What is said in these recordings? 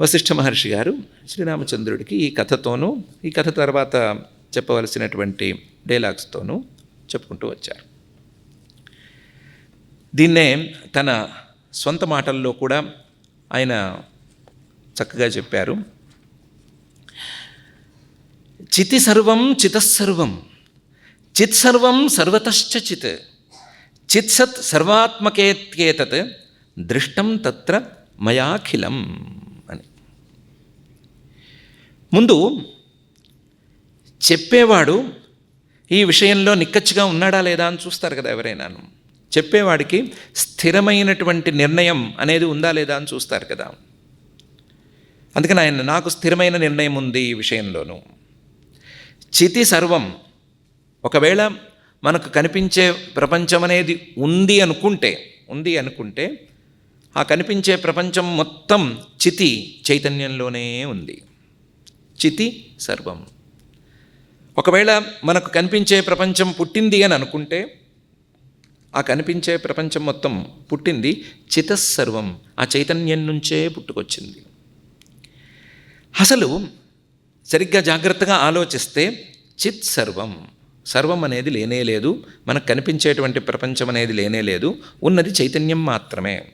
వశిష్ఠ మహర్షి గారు శ్రీరామచంద్రుడికి ఈ కథతోనూ ఈ కథ తర్వాత చెప్పవలసినటువంటి డైలాగ్స్తోనూ చెప్పుకుంటూ వచ్చారు. దీన్నే తన సొంత మాటల్లో కూడా ఆయన చక్కగా చెప్పారు. చితి సర్వం చితస్సర్వం చిత్ సర్వం సర్వతశ్చ చిత్ చిత్సత్ సర్వాత్మకేత్యేతత్ దృష్టం తత్ర మయాఖిలం. ముందు చెప్పేవాడు ఈ విషయంలో నిక్కచ్చిగా ఉన్నాడా లేదా అని చూస్తారు కదా ఎవరైనాను. చెప్పేవాడికి స్థిరమైనటువంటి నిర్ణయం అనేది ఉందా లేదా అని చూస్తారు కదా. అందుకని ఆయన నాకు స్థిరమైన నిర్ణయం ఉంది ఈ విషయంలోనూ. చితి సర్వం. ఒకవేళ మనకు కనిపించే ప్రపంచం అనేది ఉంది అనుకుంటే ఉంది అనుకుంటే ఆ కనిపించే ప్రపంచం మొత్తం చితి చైతన్యంలోనే ఉంది. చితి సర్వం. ఒకవేళ మనకు కనిపించే ప్రపంచం పుట్టింది అని అనుకుంటే ఆ కనిపించే ప్రపంచం మొత్తం పుట్టింది చితస్సర్వం ఆ చైతన్యం నుంచే పుట్టుకొచ్చింది. అసలు సరిగ్గా జాగ్రత్తగా ఆలోచిస్తే చిత్ సర్వం సర్వం అనేది లేనే లేదు మనకు కనిపించేటువంటి ప్రపంచం అనేది లేనే లేదు ఉన్నది చైతన్యం మాత్రమే.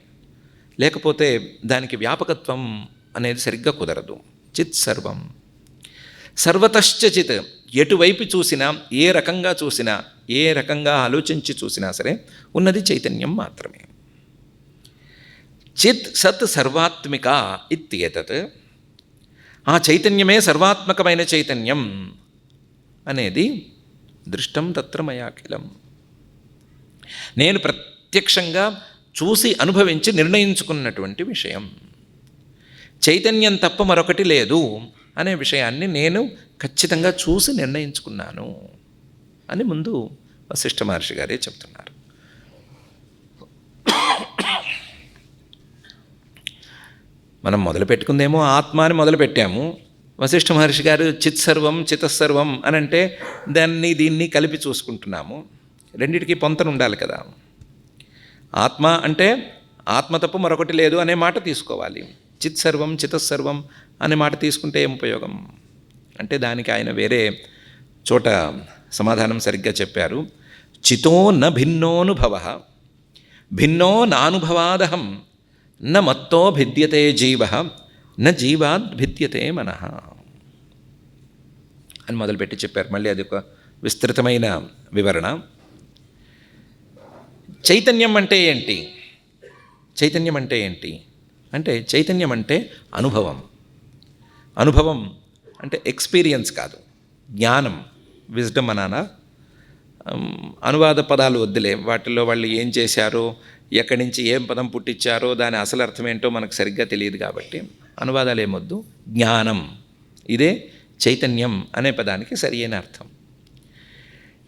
లేకపోతే దానికి వ్యాపకత్వం అనేది సరిగ్గా కుదరదు. చిత్ సర్వం సర్వతశ్చ చిత్. ఎటువైపు చూసినా ఏ రకంగా చూసినా ఏ రకంగా ఆలోచించి చూసినా సరే ఉన్నది చైతన్యం మాత్రమే. చిత్ సత్ సర్వాత్మిక ఇత్యేతత్. ఆ చైతన్యమే సర్వాత్మకమైన చైతన్యం అనేది దృష్టం తత్ర మయాఖిలం నేను ప్రత్యక్షంగా చూసి అనుభవించి నిర్ణయించుకున్నటువంటి విషయం. చైతన్యం తప్ప మరొకటి లేదు. అనే విషయాన్ని నేను ఖచ్చితంగా చూసి నిర్ణయించుకున్నాను అని ముందు వశిష్ఠ మహర్షి గారే చెప్తున్నారు. మనం మొదలు పెట్టుకుందేమో ఆత్మ అని మొదలు పెట్టాము వశిష్ఠ మహర్షి గారు చిత్సర్వం చితస్సర్వం అని అంటే దాన్ని దీన్ని కలిపి చూసుకుంటున్నాము. రెండిటికి పొంతన ఉండాలి కదా. ఆత్మ అంటే ఆత్మ తప్ప మరొకటి లేదు అనే మాట తీసుకోవాలి. చిత్సర్వం చితస్సర్వం అనే మాట తీసుకుంటే ఏం ఉపయోగం? అంటే దానికి ఆయన వేరే చోట సమాధానం సరిగ్గా చెప్పారు. చితో న భిన్నోనుభవ భిన్నో నానుభవాదహం న మత్తో భిద్యతే జీవ న జీవాద్ భిద్యతే మన. అని మొదలుపెట్టి చెప్పారు. మళ్ళీ అది ఒక విస్తృతమైన వివరణ. చైతన్యం అంటే ఏంటి? చైతన్యం అంటే ఏంటి? అంటే చైతన్యం అంటే అనుభవం. అనుభవం అంటే ఎక్స్పీరియన్స్ కాదు. జ్ఞానం విజ్డమ్ అనానా అనువాద పదాలు వద్దులే. వాటిల్లో వాళ్ళు ఏం చేశారో ఎక్కడి నుంచి ఏం పదం పుట్టించారో దాని అసలు అర్థం ఏంటో మనకు సరిగ్గా తెలియదు కాబట్టి అనువాదాలు ఏమొద్దు జ్ఞానం ఇదే చైతన్యం అనే పదానికి సరి అయిన అర్థం.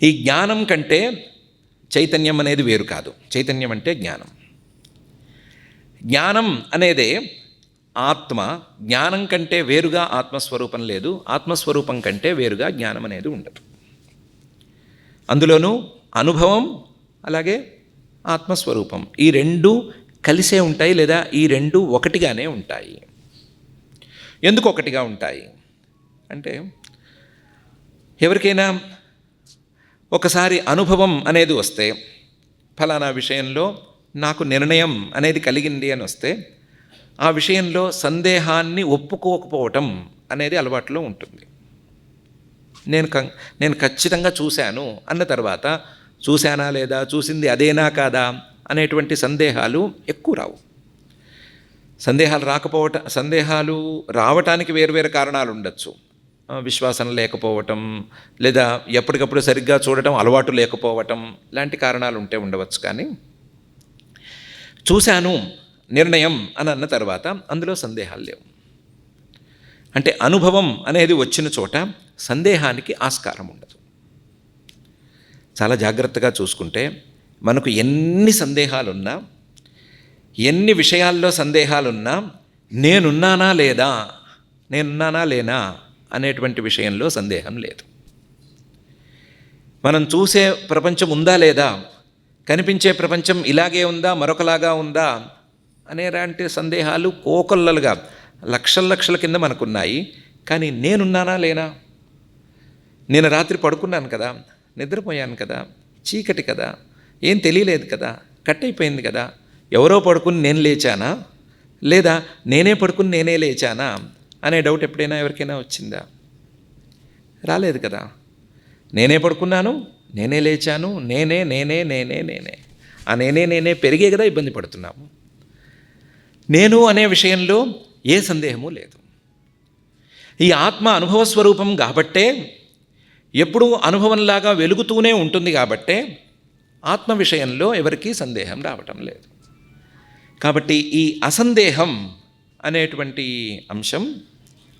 ఈ జ్ఞానం కంటే చైతన్యం అనేది వేరు కాదు. చైతన్యం అంటే జ్ఞానం. జ్ఞానం అనేదే ఆత్మ జ్ఞానం కంటే వేరుగా ఆత్మస్వరూపం లేదు ఆత్మస్వరూపం కంటే వేరుగా జ్ఞానం అనేది ఉండదు. అందులోనూ అనుభవం అలాగే ఆత్మస్వరూపం ఈ రెండు కలిసే ఉంటాయి లేదా ఈ రెండు ఒకటిగానే ఉంటాయి. ఎందుకు ఒకటిగా ఉంటాయి? అంటే ఎవరికైనా ఒకసారి అనుభవం అనేది వస్తే ఫలానా విషయంలో నాకు నిర్ణయం అనేది కలిగింది అని వస్తే ఆ విషయంలో సందేహాన్ని ఒప్పుకోకపోవటం అనేది అలవాటులో ఉంటుంది. నేను కం నేను ఖచ్చితంగా చూశాను అన్న తర్వాత చూశానా లేదా చూసింది అదేనా కాదా అనేటువంటి సందేహాలు ఎక్కువ రావు. సందేహాలు రాకపోవట సందేహాలు రావటానికి వేరు వేరు కారణాలు ఉండొచ్చు. విశ్వాసం లేకపోవటం లేదా ఎప్పటికప్పుడు సరిగ్గా చూడటం అలవాటు లేకపోవటం లాంటి కారణాలు ఉంటే ఉండవచ్చు కానీ చూశాను నిర్ణయం అని అన్న తర్వాత అందులో సందేహాలు లేవు. అంటే అనుభవం అనేది వచ్చిన చోట సందేహానికి ఆస్కారం ఉండదు. చాలా జాగ్రత్తగా చూసుకుంటే మనకు ఎన్ని సందేహాలున్నా ఎన్ని విషయాల్లో సందేహాలున్నా నేనున్నానా లేదా నేనున్నానా లేనా అనేటువంటి విషయంలో సందేహం లేదు. మనం చూసే ప్రపంచం ఉందా లేదా కనిపించే ప్రపంచం ఇలాగే ఉందా మరొకలాగా ఉందా అనేలాంటి సందేహాలు కోకొల్లలుగా లక్షల లక్షల కింద మనకున్నాయి. కానీ నేనున్నానా లేనా? నేను రాత్రి పడుకున్నాను కదా నిద్రపోయాను కదా చీకటి కదా ఏం తెలియలేదు కదా కట్ అయిపోయింది కదా ఎవరో పడుకుని నేను లేచానా? లేదా నేనే పడుకుని నేనే లేచానా? అనే డౌట్ ఎప్పుడైనా ఎవరికైనా వచ్చిందా? రాలేదు కదా. నేనే పడుకున్నాను నేనే లేచాను నేనే నేనే నేనే నేనే. ఆ నేనే నేనే పెరిగే కదా ఇబ్బంది పడుతున్నాము. నేను అనే విషయంలో ఏ సందేహము లేదు. ఈ ఆత్మ అనుభవ స్వరూపం కాబట్టే ఎప్పుడూ అనుభవంలాగా వెలుగుతూనే ఉంటుంది కాబట్టే ఆత్మ విషయంలో ఎవరికీ సందేహం రావటం లేదు. కాబట్టి ఈ అసందేహం అనేటువంటి అంశం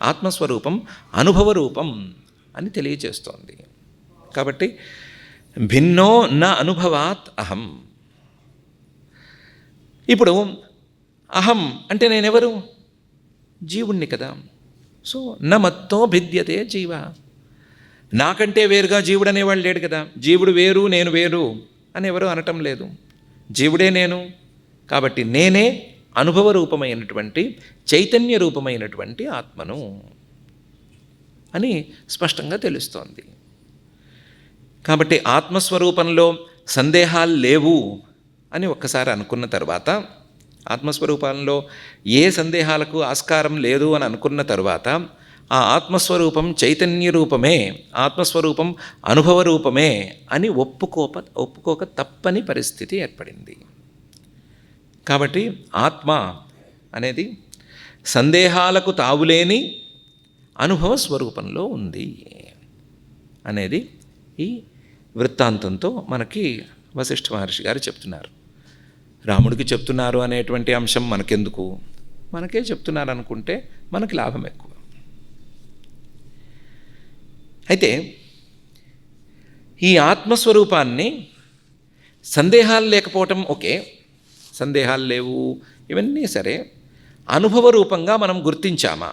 ఆత్మస్వరూపం అనుభవ రూపం అని తెలియజేస్తోంది కాబట్టి భిన్నో న అనుభవాత్ అహం. ఇప్పుడు అహం అంటే నేనెవరు? జీవుణ్ణి కదా. సో నమత్తో మత్తో భిద్యతే జీవ. నాకంటే వేరుగా జీవుడు అనేవాడు లేడు కదా. జీవుడు వేరు నేను వేరు అని ఎవరు అనటం లేదు. జీవుడే నేను. కాబట్టి నేనే అనుభవ రూపమైనటువంటి చైతన్య రూపమైనటువంటి ఆత్మను అని స్పష్టంగా తెలుస్తోంది. కాబట్టి ఆత్మస్వరూపంలో సందేహాలు లేవు అని ఒక్కసారి అనుకున్న తర్వాత ఆత్మస్వరూపంలో ఏ సందేహాలకు ఆస్కారం లేదు అని అనుకున్న తరువాత ఆ ఆత్మస్వరూపం చైతన్య రూపమే ఆత్మస్వరూపం అనుభవ రూపమే అని ఒప్పుకోప ఒప్పుకోక తప్పని పరిస్థితి ఏర్పడింది. కాబట్టి ఆత్మ అనేది సందేహాలకు తావులేని అనుభవ స్వరూపంలో ఉంది అనేది ఈ వృత్తాంతంతో మనకి వశిష్ఠ మహర్షి గారు చెప్తున్నారు. రాముడికి చెప్తున్నారు అనేటువంటి అంశం మనకెందుకు? మనకే చెప్తున్నారు అనుకుంటే మనకి లాభం ఎక్కువ. అయితే ఈ ఆత్మస్వరూపాన్ని సందేహాలు లేకపోవటం ఓకే సందేహాలు లేవు ఇవన్నీ సరే అనుభవ రూపంగా మనం గుర్తించామా?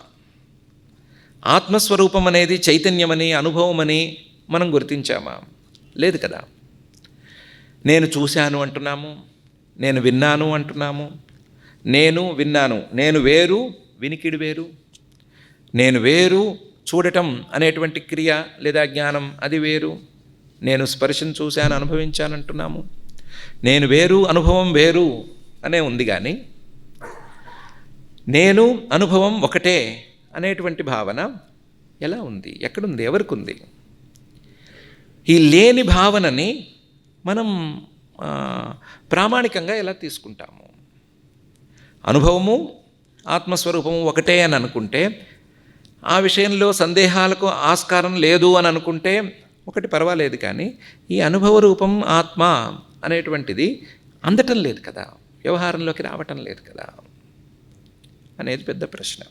ఆత్మస్వరూపం అనేది చైతన్యమని అనుభవమని మనం గుర్తించామా? లేదు కదా. నేను చూశాను అంటున్నాము నేను విన్నాను అంటున్నాము. నేను విన్నాను. నేను వేరు వినికిడి వేరు. నేను వేరు చూడటం అనేటువంటి క్రియ లేదా జ్ఞానం అది వేరు. నేను స్పర్శను చూశాను అనుభవించానంటున్నాము నేను వేరు అనుభవం వేరు అనే ఉంది కానీ నేను అనుభవం ఒకటే అనేటువంటి భావన ఎలా ఉంది? ఎక్కడుంది? ఎవరికి ఉంది ఈ లేని భావనని మనం ప్రామాణికంగా ఎలా తీసుకుంటాము? అనుభవము ఆత్మస్వరూపము ఒకటే అని అనుకుంటే ఆ విషయంలో సందేహాలకు ఆస్కారం లేదు అని అనుకుంటే ఒకటి పర్వాలేదు కానీ ఈ అనుభవ రూపం ఆత్మ అనేటువంటిది అందటం లేదు కదా వ్యవహారంలోకి రావటం లేదు కదా అనేది పెద్ద ప్రశ్న.